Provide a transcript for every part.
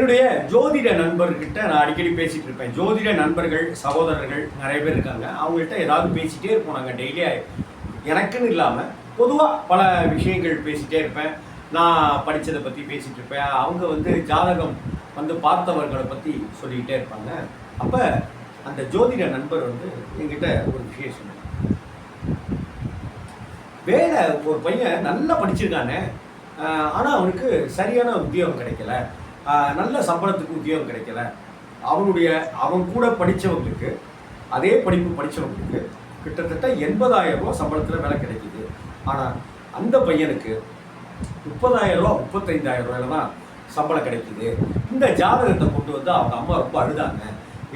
என்னுடைய ஜோதிட நண்பர்கிட்ட நான் அடிக்கடி பேசிட்டு இருப்பேன். ஜோதிட நண்பர்கள் சகோதரர்கள் நிறைய பேர் இருக்காங்க. அவங்கள்ட்ட ஏதாவது பேசிட்டே இருப்போம் நாங்கள் டெய்லி எனக்குன்னு இல்லாமல் பொதுவாக பல விஷயங்கள் பேசிட்டே இருப்பேன். நான் படித்ததை பற்றி பேசிகிட்டு இருப்பேன். அவங்க வந்து ஜாதகம் வந்து பார்த்தவர்களை பற்றி சொல்லிக்கிட்டே இருப்பாங்க. அப்போ அந்த ஜோதிட நண்பர் வந்து என்கிட்ட ஒரு விஷயம் சொன்னார் வேலை ஒரு பையன் நல்லா படிச்சிருக்கானே. ஆனால் அவனுக்கு சரியான உத்தியோகம் கிடைக்கல. நல்ல சம்பளத்துக்கு உத்தியோகம் கிடைக்கல. அவனுடைய அவன் கூட படித்தவங்களுக்கு அதே படிப்பு படித்தவங்களுக்கு கிட்டத்தட்ட எண்பதாயிரம் ரூபா சம்பளத்தில் வேலை கிடைக்குது. ஆனால் அந்த பையனுக்கு முப்பதாயிரம் ரூபா முப்பத்தைந்தாயிரம் ரூபாயில தான் சம்பளம் கிடைக்குது. இந்த ஜாதகத்தை கொண்டு வந்து அவங்க அம்மா ரொம்ப அழுதாங்க.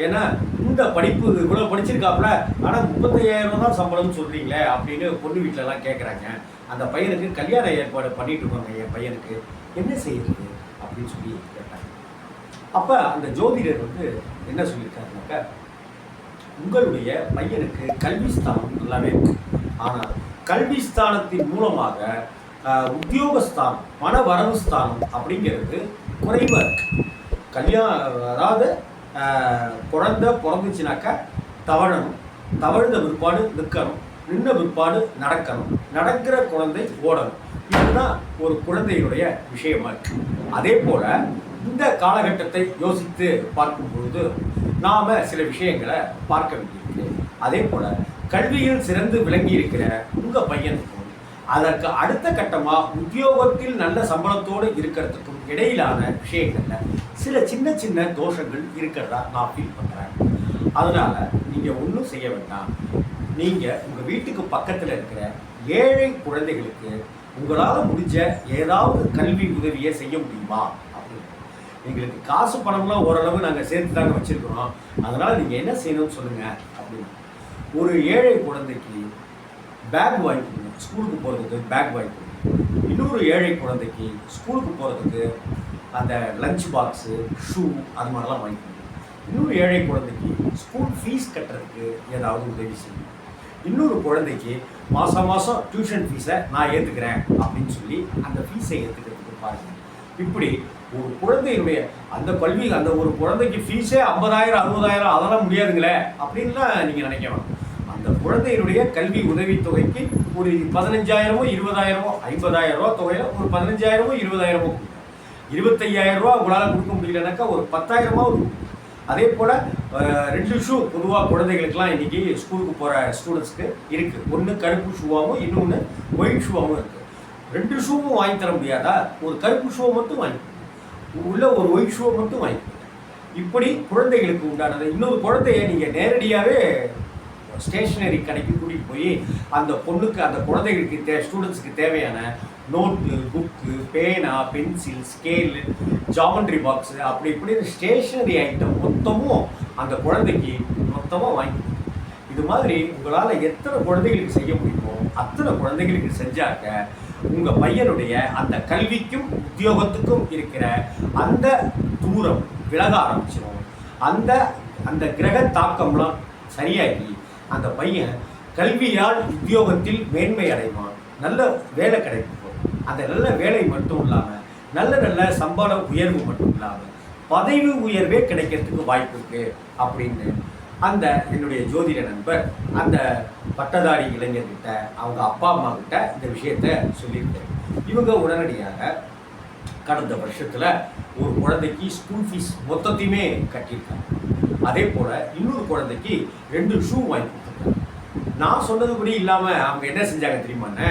ஏன்னா இந்த படிப்பு இவ்வளோ படிச்சிருக்காப்புல ஆனால் முப்பத்தையாயிரம் ரூபா தான் சம்பளம்னு சொல்கிறீங்களே அப்படின்னு பொண்ணு வீட்டிலலாம் கேட்குறாங்க அந்த பையனுக்கு கல்யாண ஏற்பாடு பண்ணிட்டு இருக்காங்க என் பையனுக்கு. என்ன செய்யுது அப்படின்னு சொல்லி கேட்டாங்க. அப்போ அந்த ஜோதிடர் வந்து என்ன சொல்லியிருக்காருனாக்கா உங்களுடைய பையனுக்கு கல்வி ஸ்தானம் நல்லாவே இருக்கு. ஆனால் கல்வி ஸ்தானத்தின் மூலமாக உத்தியோகஸ்தானம் பண வரவு ஸ்தானம் அப்படிங்கிறது குறைவாக இருக்கு. கல்யாணம் அதாவது குழந்த குழந்தை பிறந்துச்சுனாக்கா தவழணும். தவழ்ந்த பிற்பாடு நிற்கணும். நின்ன பிற்பாடு நடக்கணும். நடக்கிற குழந்தை ஓடணும். அதுதான் ஒரு குழந்தையினுடைய விஷயமா இருக்கு. அதே போல இந்த காலகட்டத்தை யோசித்து பார்க்கும் பொழுது நாம சில விஷயங்களை பார்க்க வேண்டியிருக்கு. அதே போல கல்வியில் சிறந்து விளங்கி இருக்கிற உங்க பையனுக்கும் அதற்கு அடுத்த கட்டமா உத்தியோகத்தில் நல்ல சம்பளத்தோடு இருக்கிறதுக்கும் இடையிலான விஷயங்கள்ல சில சின்ன சின்ன தோஷங்கள் இருக்கிறதா நான் ஃபீல் பண்றேன். அதனால நீங்க ஒன்றும் செய்ய வேண்டாம். நீங்க உங்க வீட்டுக்கு பக்கத்துல இருக்கிற ஏழை குழந்தைகளுக்கு உங்களால் முடிஞ்ச ஏதாவது கல்வி உதவியை செய்ய முடியுமா? அப்படின்னு. எங்களுக்கு காசு பணம்லாம் ஓரளவு நாங்கள் சேர்த்து தாங்க வச்சுருக்கிறோம். அதனால் நீங்கள் என்ன செய்யணும்னு சொல்லுங்கள் அப்படின்னு. ஒரு ஏழை குழந்தைக்கு பேக் வாங்கி கொடுங்க ஸ்கூலுக்கு போகிறதுக்கு பேக் வாங்கி கொடுங்க இன்னொரு ஏழை குழந்தைக்கு ஸ்கூலுக்கு போகிறதுக்கு அந்த லஞ்ச் பாக்ஸு ஷூ அது மாதிரிலாம் வாங்கி கொடுங்க இன்னொரு ஏழை குழந்தைக்கு ஸ்கூல் ஃபீஸ் கட்டுறதுக்கு ஏதாவது உதவி செய்யணும் இன்னொரு குழந்தைக்கு மாதம் மாதம் டியூஷன் ஃபீஸை நான் ஏற்றுக்கிறேன் அப்படின்னு சொல்லி அந்த ஃபீஸை ஏற்றுக்கிறதுக்கு பாருங்கள் இப்படி ஒரு குழந்தையினுடைய அந்த கல்வி அந்த ஒரு குழந்தைக்கு ஃபீஸே ஐம்பதாயிரம் அறுபதாயிரம் அதெல்லாம் முடியாதுங்களே அப்படின்லாம் நீங்கள் நினைக்க அந்த குழந்தையினுடைய கல்வி உதவித்தொகைக்கு ஒரு பதினஞ்சாயிரமோ இருபதாயிரமோ ஐம்பதாயிரம் ரூபா தொகையில் ஒரு பதினஞ்சாயிரமோ இருபதாயிரமோ கொடுங்க. இருபத்தையாயிரம் ரூபா உங்களால் கொடுக்க முடியலனாக்கா ஒரு பத்தாயிரமா கொடுங்க. அதே போல் ரெண்டு ஷூ பொதுவாக குழந்தைகளுக்குலாம் இன்றைக்கி ஸ்கூலுக்கு போகிற ஸ்டூடெண்ட்ஸ்க்கு இருக்குது ஒன்று கருப்பு ஷூவாகவும் இன்னொன்று ஒயிட் ஷூவாகவும் இருக்குது ரெண்டு ஷூவும் வாங்கி தர முடியாதா? ஒரு கருப்பு ஷூவை மட்டும் வாங்கி உள்ள ஒரு ஒயிட் ஷூவை மட்டும் வாங்கி இப்படி குழந்தைகளுக்கு உண்டானது இன்னொரு குழந்தைய நீங்கள் நேரடியாகவே ஸ்டேஷ்னரி கடைக்கு கூட்டிகிட்டு போய் அந்த பொண்ணுக்கு அந்த குழந்தைகளுக்கு தே ஸ்டூடெண்ட்ஸுக்கு தேவையான நோட்டு புக்கு பேனா பென்சில் ஸ்கேலு ஜாமெண்ட்ரி பாக்ஸு அப்படி இப்படி ஸ்டேஷ்னரி ஐட்டம் மொத்தமும் அந்த குழந்தைக்கு மொத்தமாக வாங்கி இது மாதிரி உங்களால் எத்தனை குழந்தைகளுக்கு செய்ய முடியுமோ அத்தனை குழந்தைகளுக்கு செஞ்சாக்க உங்கள் பையனுடைய அந்த கல்விக்கும் உத்தியோகத்துக்கும் இருக்கிற அந்த தூரம் விலக ஆரம்பிச்சிடும் அந்த அந்த கிரக தாக்கம்லாம் சரியாகி அந்த பையன் கல்வியால் உத்தியோகத்தில் மேன்மை அடைவான். நல்ல வேலை கிடைக்கும். அந்த நல்ல வேலை மட்டும் இல்லாமல் நல்ல நல்ல சம்பள உயர்வு மட்டும் இல்லாமல் பதவி உயர்வே கிடைக்கிறதுக்கு வாய்ப்பு இருக்குது அப்படின்னு அந்த என்னுடைய ஜோதிட நண்பர் அந்த பட்டதாரி இளைஞர்கிட்ட அவங்க அப்பா அம்மா கிட்ட இந்த விஷயத்த சொல்லியிருக்காரு. இவங்க உடனடியாக கடந்த வருஷத்தில் ஒரு குழந்தைக்கு ஸ்கூல் ஃபீஸ் மொத்தத்தையுமே கட்டியிருக்காங்க. அதே போல இன்னொரு குழந்தைக்கு ரெண்டு ஷூ வாங்கி கொடுத்துருக்காங்க. நான் சொன்னதுபடி இல்லாமல் அவங்க என்ன செஞ்சாங்க தெரியுமாண்ணே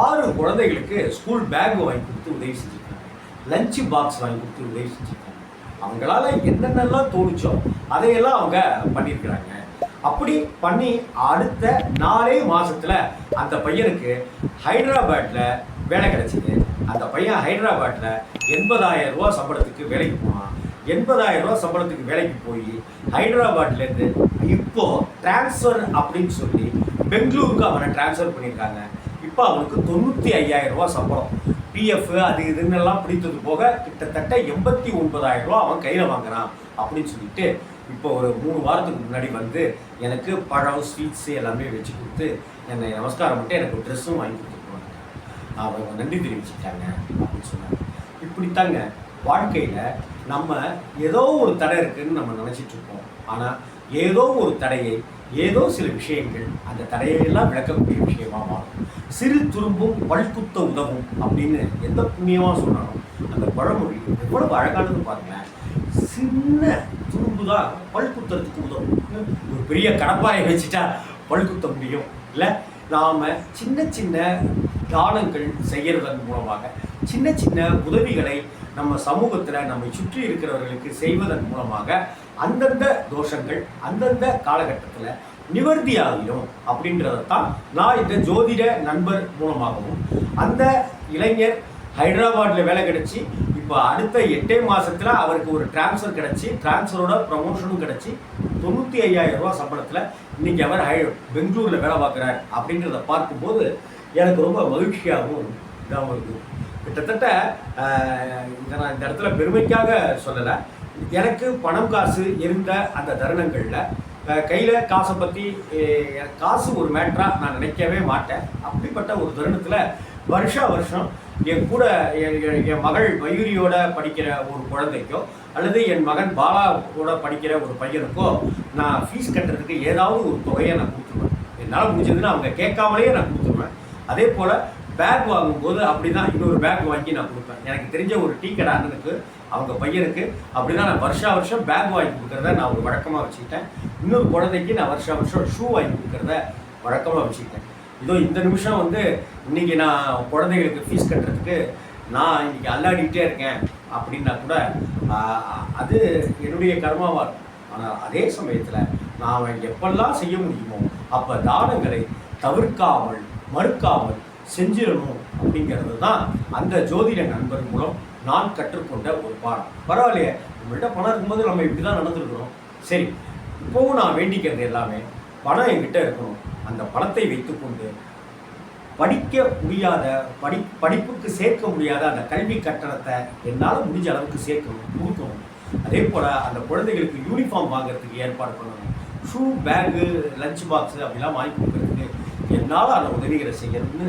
ஆறு குழந்தைகளுக்கு ஸ்கூல் பேக் வாங்கி கொடுத்து உதவி செஞ்சுருக்காங்க. லஞ்ச் பாக்ஸ் வாங்கி கொடுத்து உதவி செஞ்சுருக்காங்க. அவங்களால என்னென்னலாம் தோணுச்சோ அதையெல்லாம் அவங்க பண்ணியிருக்கிறாங்க. அப்படி பண்ணி அடுத்த நாலே மாசத்துல அந்த பையனுக்கு ஹைதராபாத்ல வேலை கிடைச்சிது. அந்த பையன் ஹைதராபாத்ல எண்பதாயிரம் ரூபா சம்பளத்துக்கு வேலைக்கு போனான். எண்பதாயிரம் ரூபா சம்பளத்துக்கு வேலைக்கு போய் ஹைதராபாத்லேருந்து இப்போது இப்போ டிரான்ஸ்ஃபர் அப்படின்னு சொல்லி பெங்களூருக்கு அவனை டிரான்ஸ்ஃபர் பண்ணியிருக்காங்க. இப்போ அவனுக்கு தொண்ணூற்றி ஐயாயிரம் ரூபா சம்பளம். பிஎஃப் அது இதுன்னு எல்லாம் பிடித்தது போக கிட்டத்தட்ட எண்பத்தி ஒன்பதாயிரம் ரூபா அவன் கையில் வாங்குறான் அப்படின்னு சொல்லிட்டு இப்போ ஒரு மூணு வாரத்துக்கு முன்னாடி வந்து எனக்கு பழம் ஸ்வீட்ஸு எல்லாமே வச்சு கொடுத்து என்னை நமஸ்காரம் பண்ணிட்டு எனக்கு ட்ரெஸ்ஸும் வாங்கி கொடுத்துருவாங்க அவங்க நன்றி தெரிவிச்சுட்டாங்க அப்படின்னு சொன்னாங்க. இப்படித்தாங்க. வாழ்க்கையில் நம்ம ஏதோ ஒரு தடை இருக்குதுன்னு நம்ம நினச்சிட்டு இருக்கோம் ஆனால் ஏதோ ஒரு தடையை ஏதோ சில விஷயங்கள் அந்த தடையெல்லாம் விளக்கக்கூடிய விஷயமாக மாறும். சிறு துரும்பும் பல்குத்த உதவும் அப்படின்னு எந்த புண்ணியமாக சொன்னாலும் அந்த பழமொழி எவ்வளவு அழகானது பாருங்களேன். சின்ன துரும்பு தான் பல் குத்துறதுக்கு உதவும். ஒரு பெரிய கடப்பாயை வச்சுட்டா பல் குத்த முடியும். இல்லை நாம் சின்ன சின்ன தானங்கள் செய்கிறதன் மூலமாக சின்ன சின்ன உதவிகளை நம்ம சமூகத்தில் நம்மை சுற்றி இருக்கிறவர்களுக்கு செய்வதன் மூலமாக அந்தந்த தோஷங்கள் அந்தந்த காலகட்டத்தில் நிவர்த்தி ஆகிடும் அப்படின்றதான் நான் இந்த ஜோதிட நண்பர் மூலமாகவும் அந்த இளைஞர் ஹைதராபாத்தில் வேலை கிடைச்சி இப்போ அடுத்த எட்டே மாதத்தில் அவருக்கு ஒரு டிரான்ஸ்ஃபர் கிடச்சி டிரான்ஸ்ஃபரோட ப்ரமோஷனும் கிடச்சி தொண்ணூற்றி ஐயாயிரம் ரூபாய் சம்பளத்தில் இன்றைக்கி அவர் ஹை பெங்களூரில் வேலை பார்க்குறார் அப்படின்றத பார்க்கும்போது எனக்கு ரொம்ப மகிழ்ச்சியாகவும் இதாகவும் இருக்குது கிட்டத்தட்ட இதை நான் இந்த இடத்துல பெருமைக்காக சொல்லலை. எனக்கு பணம் காசு இருந்த அந்த தருணங்களில் கையில் காசை பற்றி காசு ஒரு மேட்டராக நான் நினைக்கவே மாட்டேன். அப்படிப்பட்ட ஒரு தருணத்தில் வருஷா வருஷம் என் கூட என் என் மகள் மயூரியோட படிக்கிற ஒரு குழந்தைக்கோ அல்லது என் மகன் பாலாவோட படிக்கிற ஒரு பையனுக்கோ நான் ஃபீஸ் கட்டுறதுக்கு ஏதாவது ஒரு தொகையை நான் கொடுத்துருவேன். என்னால் முடிஞ்சதுன்னா அவங்க கேட்காமலேயே நான் கொடுத்துருவேன். அதே போல் பேக் வாங்கும்போது அப்படி தான் இன்னொரு பேக் வாங்கி நான் கொடுப்பேன். எனக்கு தெரிஞ்ச ஒரு டீ கடை அண்ணனுக்கு அவங்க பையனுக்கு அப்படி தான் நான் வருஷா வருஷம் பேக் வாங்கி கொடுக்குறத நான் ஒரு வழக்கமாக வச்சுக்கிட்டேன். இன்னொரு குழந்தைக்கு நான் வருஷா வருஷம் ஷூ வாங்கி கொடுக்குறத வழக்கமாக வச்சுக்கிட்டேன். இதோ இந்த நிமிஷம் வந்து இன்னைக்கு நான் குழந்தைகளுக்கு ஃபீஸ் கட்டுறதுக்கு நான் இன்றைக்கி அல்லாடிக்கிட்டே இருக்கேன் அப்படின்னா கூட அது என்னுடைய கர்மாவாக இருக்கும். ஆனால் அதே சமயத்தில் நான் எப்பெல்லாம் செய்ய முடியுமோ அப்போ தானங்களை தவிர்க்காமல் மறுக்காமல் செஞ்சிடணும் அப்படிங்கிறது தான் அந்த ஜோதிட நண்பர் மூலம் நான் கற்றுக்கொண்ட ஒரு பாடம். பரவாயில்லையே நம்மள்கிட்ட பணம் இருக்கும்போது நம்ம இப்படி தான் நடந்துருக்கிறோம். சரி இப்போவும் நான் வேண்டிக்கிறது எல்லாமே பணம் என்கிட்ட இருக்கணும். அந்த பணத்தை வைத்துக்கொண்டு படிக்க முடியாத படி படிப்புக்கு சேர்க்க முடியாத அந்த கல்வி கட்டணத்தை என்னால் முடிஞ்ச அளவுக்கு சேர்க்கணும் கொடுக்கணும். அதே போல் அந்த குழந்தைகளுக்கு யூனிஃபார்ம் வாங்குறதுக்கு ஏற்பாடு பண்ணணும். ஷூ பேகு லஞ்ச் பாக்ஸு அப்படிலாம் வாங்கி கொடுக்கறதுக்கு என்னால் அந்த உதவிகளை செய்யணும்னு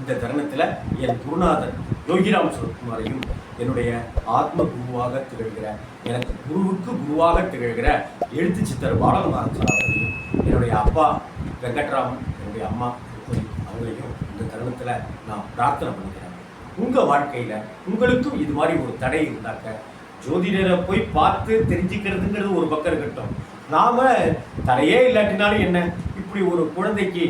இந்த தருணத்தில் என் குருநாதர் யோகிராம் சுரத்குமாரையும் என்னுடைய ஆத்ம குருவாக திகழ்கிற எனக்கு குருவுக்கு குருவாக திகழ்கிற எழுத்து சித்தர் பாலகுமாரன் என்னுடைய அப்பா வெங்கட்ராமன் என்னுடைய அம்மா அவங்களையும் இந்த தருணத்தில் நான் பிரார்த்தனை பண்ணிக்கிறேன். உங்கள் வாழ்க்கையில் உங்களுக்கும் இது மாதிரி ஒரு தடை இருந்தாக்க ஜோதிடரை போய் பார்த்து தெரிஞ்சுக்கிறதுங்கிறது ஒரு பக்கம் இருக்கட்டும். நாம் தடையே இல்லாட்டினாலும் என்ன? இப்படி ஒரு குழந்தைக்கு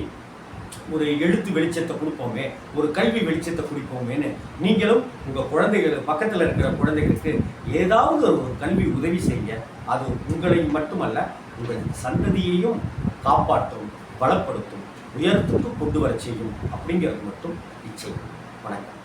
ஒரு எழுத்து வெளிச்சத்தை கொடுப்போமே ஒரு கல்வி வெளிச்சத்தை கொடுப்போமேன்னு நீங்களும் உங்கள் குழந்தைகள் பக்கத்தில் இருக்கிற குழந்தைகளுக்கு ஏதாவது ஒரு கல்வி உதவி செய்ய அது உங்களை மட்டுமல்ல உங்கள் சந்ததியையும் காப்பாற்றும் பலப்படுத்தும் உயரத்துக்கு கொண்டு வர செய்யும் அப்படிங்கிறது மட்டும் நிச்சயம் வணக்கம்.